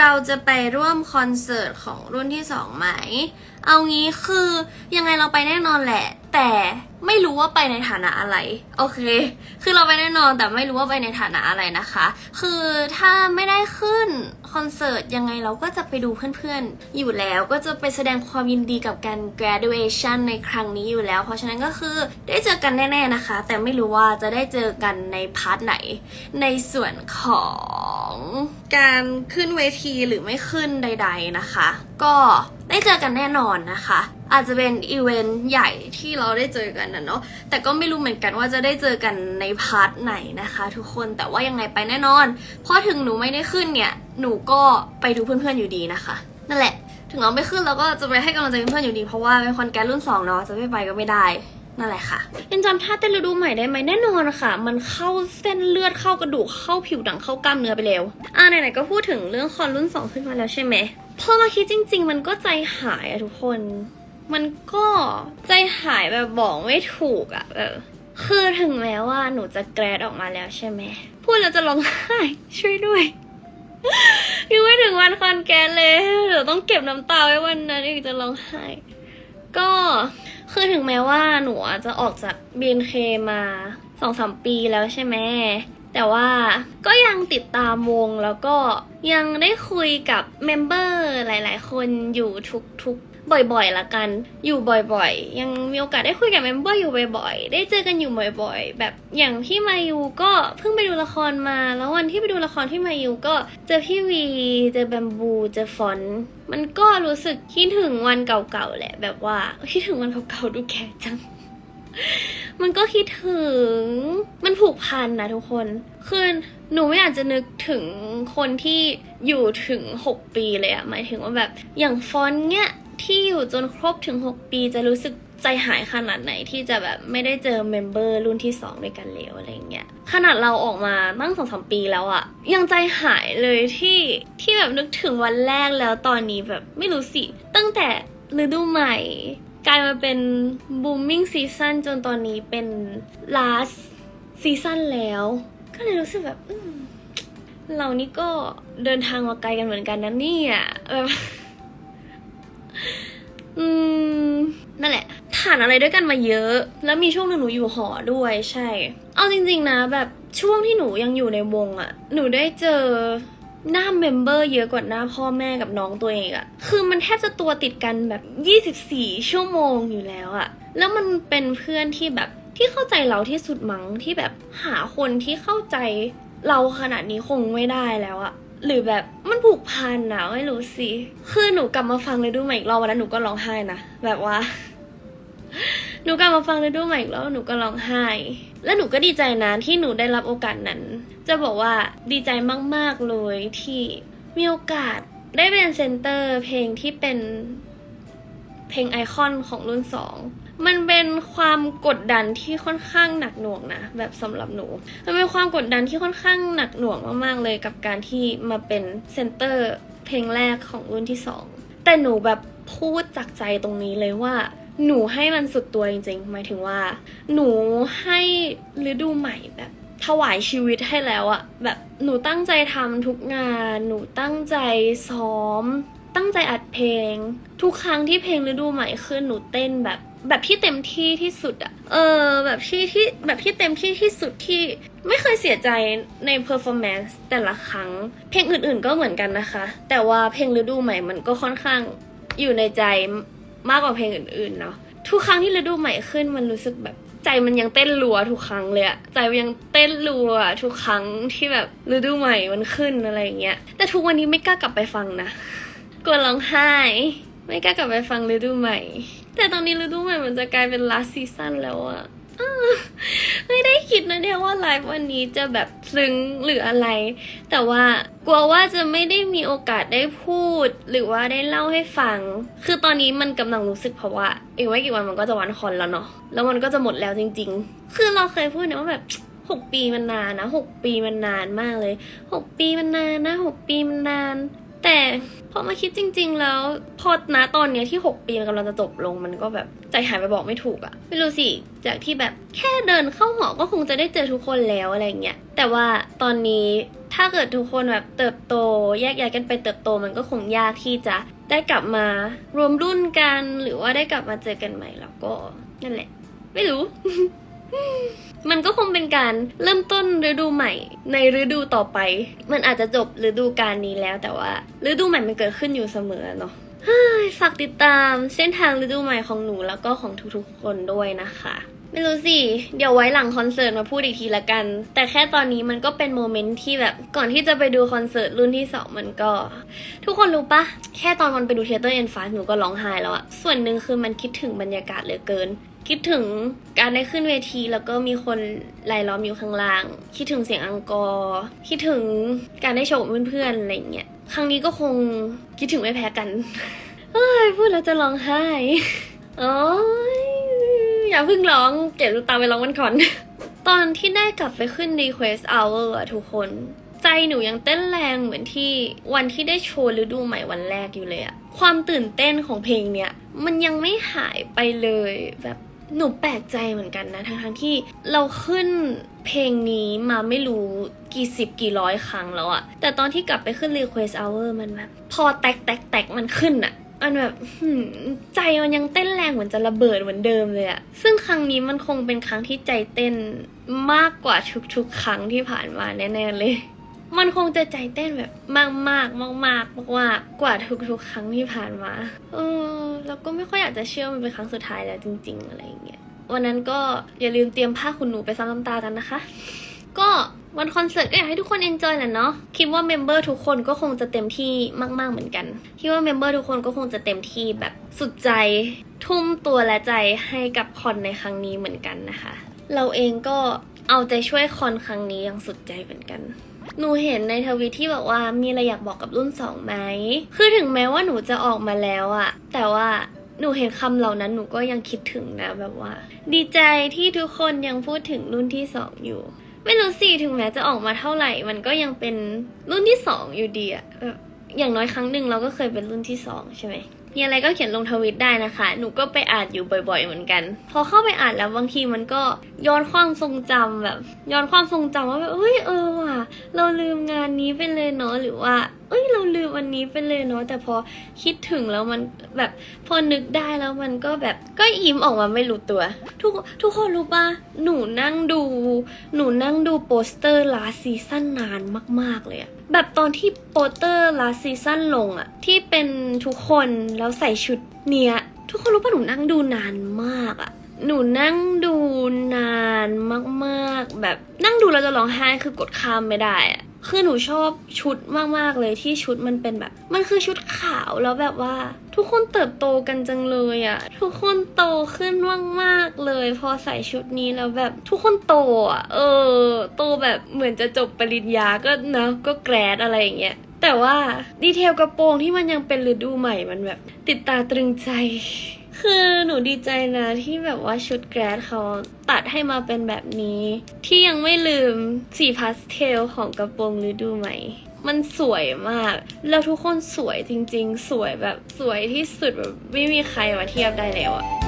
เราจะไปร่วมคอนเสิร์ตของรุ่นที่สองไหม เอางี้คือยังไงเราไปแน่นอนแหละ แต่ไม่รู้ว่าไปในฐานะอะไร โอเค คือเราไปแน่นอนแต่ไม่รู้ว่าไปในฐานะอะไรนะคะ คือถ้าไม่ได้ขึ้นคอนเสิร์ตยังไงเราก็จะไปดูเพื่อนๆ อยู่แล้วก็จะไปแสดงความยินดีกับการ graduation ในครั้งนี้อยู่แล้ว เพราะฉะนั้นก็คือได้เจอกันแน่ ๆนะคะ แต่ไม่รู้ว่าจะได้เจอกันในพาร์ทไหน ในส่วนของ การขึ้นเวทีหรือไม่ขึ้นใด ๆนะคะ ก็ได้เจอกันแน่นอนนะคะ อาจจะเป็นอีเวนต์ใหญ่ที่เราได้เจอกันนะเนาะแต่ก็ไม่รู้เหมือนกันว่าจะได้เจอกันในพาร์ทไหนนะคะ ทุกคนแต่ว่ายังไงไปแน่นอน เพราะถึงหนูไม่ได้ขึ้นเนี่ยหนูก็ไปดูเพื่อนๆอยู่ดีนะคะ นั่นแหละ ถึงเราไม่ขึ้นเราก็จะไปให้กำลังใจเพื่อนๆอยู่ดีเพราะว่าเป็นคอนแกรรุ่นสองเนาะจะไม่ไปก็ไม่ได้ นั่นแหละค่ะยังจำท่าเต้นฤดูใหม่ได้ไหมแน่นอนค่ะ มันเข้าเส้นเลือดเข้ากระดูกเข้าผิวหนังเข้ากล้ามเนื้อไปแล้วอ่าไหนๆก็พูดถึงเรื่องคอนรุ่นสองขึ้นมาแล้วใช่ไหมพอมาคิดจริง ๆ มันก็ใจหายอะทุกคน มันก็ใจหายแบบบอกไม่ถูกอะแบบคือถึงแม้ว่าหนูจะแกรดออกมาแล้วใช่ไหมพูดแล้วจะร้องไห้ช่วยด้วยยังไม่ถึงวันคอนแกรนเลยเดี๋ยวต้องเก็บน้ำตาไว้วันนั้นอีกจะร้องไห้ก็ คือถึงแม้ว่าหนูจจะออกจาก BNK มาสองสามปีแล้วใช่ไหม แต่ว่าก็ยังติดตามวงแล้วก็ยังได้คุยกับเมมเบอร์หลาย ๆ คนอยู่ทุกๆ บ่อยๆละกัน อยู่บ่อยๆ ยังมีโอกาสได้คุยกับเมมเบอร์อยู่บ่อยๆ ได้เจอกันอยู่บ่อยๆ แบบอย่างที่มายูก็เพิ่งไปดูละครมา แล้ววันที่ไปดูละครที่มายูก็เจอพี่วี เจอแบมบู เจอฟอนมันก็รู้สึกคิดถึงวันเก่าๆ แหละ แบบว่าคิดถึงวันเก่าๆ ดูแก่จัง มันก็คิดถึง มันผูกพันนะทุกคน คือหนูไม่อยากจะนึกถึงคนที่อยู่ถึง 6 ปีเลยอะหมายถึงว่าแบบ อย่างฟอนเนี้ยที่อยู่จนครบถึง 6 ปีจะรู้สึกใจหายขนาดไหนที่จะแบบไม่ได้เจอเมมเบอร์รุ่นที่ 2 ด้วยกันแล้วอะไรเงี้ยขนาดเราออกมาตั้งสองสามปีแล้วอะยังใจหายเลยที่ที่แบบนึกถึงวันแรกแล้วตอนนี้แบบไม่รู้สิ ตั้งแต่ฤดูใหม่ กลายมาเป็น booming season จนตอนนี้เป็น last season แล้ว ก็เลยรู้สึกแบบอืมเรานี่ก็เดินทางมาไกลกันเหมือนกันนะเนี่ยแบบอืมนั่นแหละผ่านอะไรด้วยกันมาเยอะ แล้วมีช่วงหนึ่งหนูอยู่หอด้วยใช่ เอาจริง ๆ นะ แบบช่วงที่หนูยังอยู่ในวงอะหนูได้เจอ หน้าเมมเบอร์เยอะกว่าหน้าพ่อแม่กับน้องตัวเองอะคือมันแทบจะตัวติดกันแบบ 24 ชั่วโมงอยู่แล้วอะแล้วมันเป็นเพื่อนที่แบบที่เข้าใจเราที่สุดมั้งที่แบบหาคนที่เข้าใจเราขนาดนี้คงไม่ได้แล้วอะหรือแบบมันผูกพันนะไม่รู้สิ คือหนูกลับมาฟังเลยดูใหม่อีกรอบวันนั้นหนูก็ร้องไห้นะแบบว่า หนูกลับมาฟังเลยดูใหม่อีกรอบหนูก็ร้องไห้ แล้วหนูก็ดีใจนะที่หนูได้รับโอกาสนั้น จะบอกว่าดีใจมาก ๆ เลยที่มีโอกาสได้เป็นเซนเตอร์เพลงที่เป็นเพลงไอคอนของรุ่นสองมันเป็นความกดดันที่ค่อนข้างหนักหน่วงนะแบบสำหรับหนู มันเป็นความกดดันที่ค่อนข้างหนักหน่วงมากๆเลยกับการที่มาเป็นเซนเตอร์เพลงแรกของรุ่นที่สองแต่หนูแบบพูดจากใจตรงนี้เลยว่า หนูให้มันสุดตัวจริงๆ หมายถึงว่า หนูให้ฤดูใหม่แบบ ถวายชีวิตให้แล้วอะแบบหนูตั้งใจทำทุกงาน หนูตั้งใจซ้อม ตั้งใจอัดเพลง ทุกครั้งที่เพลงฤดูใหม่ขึ้นหนูเต้นแบบแบบที่เต็มที่ที่สุดอะเออ แบบที่ที่แบบที่เต็มที่ที่สุดที่ไม่เคยเสียใจในเพอร์ฟอร์แมนซ์แต่ละครั้ง เพลงอื่นๆก็เหมือนกันนะคะ แต่ว่าเพลงฤดูใหม่มันก็ค่อนข้างอยู่ในใจ มากกว่าเพลงอื่นๆเนาะทุกครั้งที่ฤดูใหม่ขึ้นมันรู้สึกแบบใจมันยังเต้นรัวทุกครั้งเลยอะใจมันยังเต้นรัวทุกครั้งที่แบบฤดูใหม่มันขึ้นอะไรอย่างเงี้ยแต่ทุกวันนี้ไม่กล้ากลับไปฟังนะกลัวร้องไห้ ไม่กล้ากลับไปฟังฤดูใหม่ แต่ตอนนี้ฤดูใหม่มันจะกลายเป็น last season แล้วอะ ไม่ได้คิดนะเนี่ยว่าไลฟ์วันนี้จะแบบซึ้งหรืออะไร แต่ว่ากลัวว่าจะไม่ได้มีโอกาสได้พูด หรือว่าได้เล่าให้ฟัง คือตอนนี้มันกำลังรู้สึกเพราะว่าอีกไม่กี่วันมันก็จะวันคอนแล้วเนาะแล้วมันก็จะหมดแล้วจริง ๆ คือเราเคยพูดนะว่าแบบหกปีมันนานนะหกปีมันนานมากเลยหกปีมันนานนะหกปีมันนาน แต่พอมาคิดจริง ๆ แล้วพอนะตอนเนี้ยที่ 6 ปีมันกำลังจะจบลงมันก็แบบใจหายไปบอกไม่ถูกอะไม่รู้สิ จากที่แบบแค่เดินเข้าหอก็คงจะได้เจอทุกคนแล้วอะไรเงี้ยแต่ว่าตอนนี้ถ้าเกิดทุกคนแบบเติบโตแยกย้ายกันไปเติบโตมันก็คงยากที่จะได้กลับมารวมรุ่นกัน หรือว่าได้กลับมาเจอกันใหม่แล้วก็นั่นแหละ ไม่รู้ มันก็คงเป็นการเริ่มต้นฤดูใหม่ ในฤดูต่อไป มันอาจจะจบฤดูการนี้แล้ว แต่ว่าฤดูใหม่มันเกิดขึ้นอยู่เสมอเนาะฝากติดตามเส้นทางฤดูใหม่ของหนูแล้วก็ของทุกๆคนด้วยนะคะ ไม่รู้สิ เดี๋ยวไว้หลังคอนเสิร์ตมาพูดอีกทีละกัน แต่แค่ตอนนี้มันก็เป็นโมเมนต์ที่แบบก่อนที่จะไปดูคอนเสิร์ตรุ่นที่สองมันก็ ทุกคนรู้ปะแค่ตอนมันไปดูเทเตอร์เอ็นฟาหนูก็ร้องไห้แล้วอะส่วนหนึ่งคือมันคิดถึงบรรยากาศเหลือเกิน คิดถึงการได้ขึ้นเวทีแล้วก็มีคนรายล้อมอยู่ข้างล่าง คิดถึงเสียงอังกอร์คิดถึงการได้โชว์กับเพื่อนๆอะไรเงี้ยครั้งนี้ก็คงคิดถึงไม่แพ้กันเฮ้ยพูดแล้วจะร้องไห้โอ้ย อย่าเพิ่งร้องเก็บตาไปร้องมันก่อน ตอนที่ได้กลับไปขึ้น Request Hour อะทุกคน ใจหนูยังเต้นแรงเหมือนที่วันที่ได้โชว์ฤดูใหม่วันแรกอยู่เลยอะความตื่นเต้นของเพลงเนี้ยมันยังไม่หายไปเลยแบบหนูแปลกใจเหมือนกันนะทั้งทั้งๆที่เราขึ้นเพลงนี้มาไม่รู้กี่สิบกี่ร้อยครั้งแล้วอะแต่ตอนที่กลับไปขึ้น Request Hour มันแบบพอแตกแตกแตกมันขึ้นอะ มันแบบใจมันยังเต้นแรงเหมือนจะระเบิดเหมือนเดิมเลยอะซึ่งครั้งนี้มันคงเป็นครั้งที่ใจเต้นมากกว่าทุกๆ ครั้งที่ผ่านมาแน่ๆเลย มันคงจะใจเต้นแบบมากมากมากมากมากกๆกว่าทุกๆ ครั้งที่ผ่านมา เออแล้วก็ไม่ค่อยอยากจะเชื่อมันเป็นครั้งสุดท้ายแล้วจริง ๆ อะไรอย่างเงี้ย วันนั้นก็อย่าลืมเตรียมผ้าขนหนูไปซับน้ำตากันนะคะ ก็ วันคอนเสิร์ตก็อยากให้ทุกคนเอนจอยแหละเนาะคิดว่าเมมเบอร์ทุกคนก็คงจะเต็มที่มาก ๆเหมือนกันคิดว่าเมมเบอร์ทุกคนก็คงจะเต็มที่แบบสุดใจทุ่มตัวและใจให้กับคอนในครั้งนี้เหมือนกันนะคะ เราเองก็เอาใจช่วยคอนครั้งนี้อย่างสุดใจเหมือนกันหนูเห็นในทวิตที่บอกว่ามีอะไรอยากบอกกับรุ่นสองไหมคือถึงแม้ว่าหนูจะออกมาแล้วอะแต่ว่าหนูเห็นคำเหล่านั้นหนูก็ยังคิดถึงนะแบบว่า ดีใจที่ทุกคนยังพูดถึงรุ่นที่สองอยู่ ไม่รู้สิถึงแม้จะออกมาเท่าไหร่ มันก็ยังเป็นรุ่นที่สองอยู่ดีอะอย่างน้อยครั้งหนึ่งเราก็เคยเป็นรุ่นที่สองใช่ไหม มีอะไรก็เขียนลงทวิตได้นะคะ หนูก็ไปอ่านอยู่บ่อยๆเหมือนกัน พอเข้าไปอ่านแล้วบางทีมันก็ย้อนความทรงจำแบบย้อนความทรงจำว่าแบบเฮ้ยเออว่ะเราลืมงานนี้ไปเลยเนาะหรือว่า เอ้ยเราลืมวันนี้ไปเลยเนาะแต่พอคิดถึงแล้วมันแบบพอนึกได้แล้วมันก็แบบก็ยิ้มออกมาไม่รู้ตัว ทุกทุกคนรู้ปะหนูนั่งดู หนูนั่งดูโปสเตอร์ลาซีซั่นนานมาก ๆเลยอะ แบบตอนที่โปสเตอร์ลาซีซั่นลงอะที่เป็นทุกคนแล้วใส่ชุดเนี้ย ทุกคนรู้ปะหนูนั่งดูนานมากอะหนูนั่งดูนานมากๆ แบบนั่งดูแล้วจะร้องไห้คือกดข้ามไม่ได้อะ คือหนูชอบชุดมากๆเลยที่ชุดมันเป็นแบบ มันคือชุดขาวแล้วแบบว่า ทุกคนเติบโตกันจังเลยอะทุกคนโตขึ้นมากๆเลย พอใส่ชุดนี้แล้วแบบทุกคนโตอะเออ โตแบบเหมือนจะจบปริญญาก็นะก็แกรดอะไรอย่างเงี้ยแต่ว่าดีเทลกระโปรงที่มันยังเป็นฤดูใหม่มันแบบ ติดตาตรึงใจ คือหนูดีใจนะที่แบบว่าชุดแกรดเขาตัดให้มาเป็นแบบนี้ ที่ยังไม่ลืมสีพาสเทลของกระโปรงฤดูใหม่มันสวยมาก แล้วทุกคนสวยจริงๆ สวยแบบสวยที่สุดแบบไม่มีใครมาเทียบได้แล้วอะ